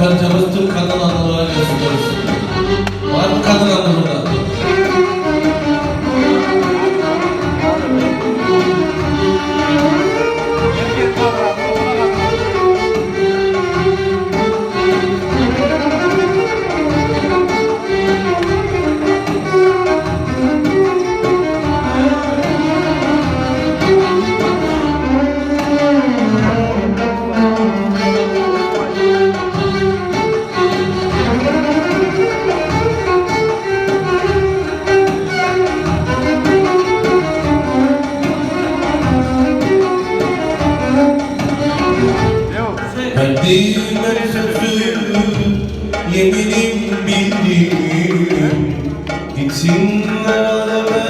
Dr. Jalustun Kendime sözü yeminim bildim Gitsinler aleme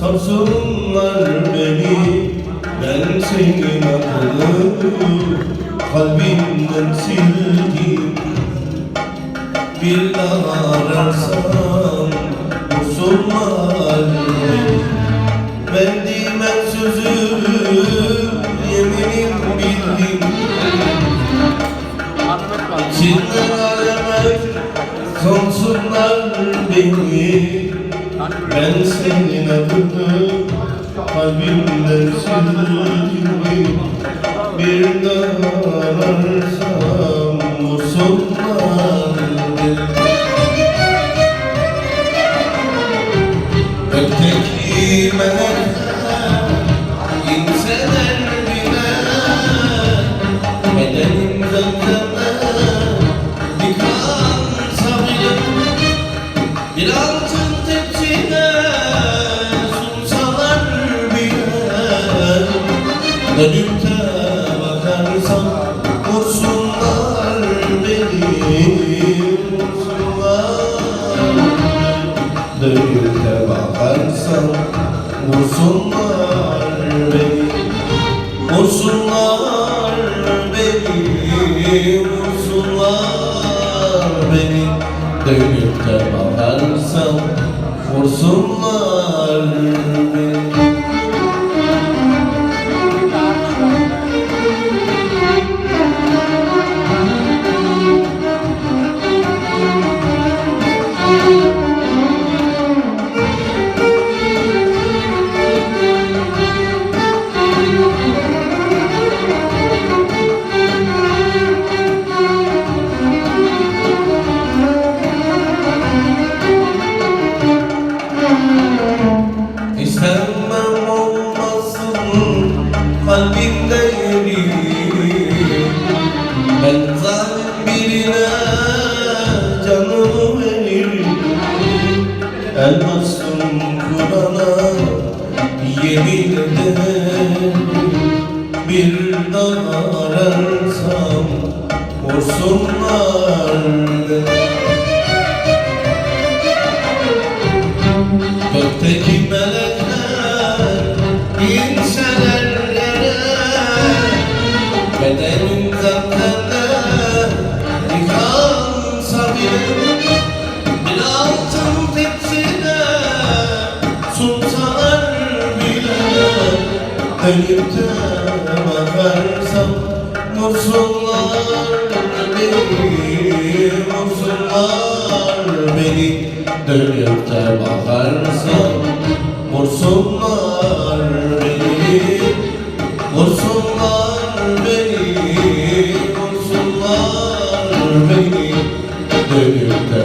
sorsunlar beni. Ben senin adını kalbimden sildim. Bir daha ararsam vursunlar beni. Verdiğim sözü beni Ben senin adını kalbimden sildim Bir daha ararsam vursunlar beni Öteki melekler inseler bile Bedenim zemzemler Dönüp de bakarsam vursunlar beni Vursunlar Dönüp de Vursunlar beni Vursunlar beni Vursunlar beni. Dönüp de bakarsam Vursunlar beni İstemem olmasın kalbimde yeri Ben zalim birine canımı veririm El bastım Kur'an'a yemin ederim. Bir daha ararsam vursunlar beni. Gökteki melekler Dönüp de bakarsam vursunlar beni Vursunlar beni Dönüp de bakarsam Vursunlar beni Vursunlar beni Dönüp de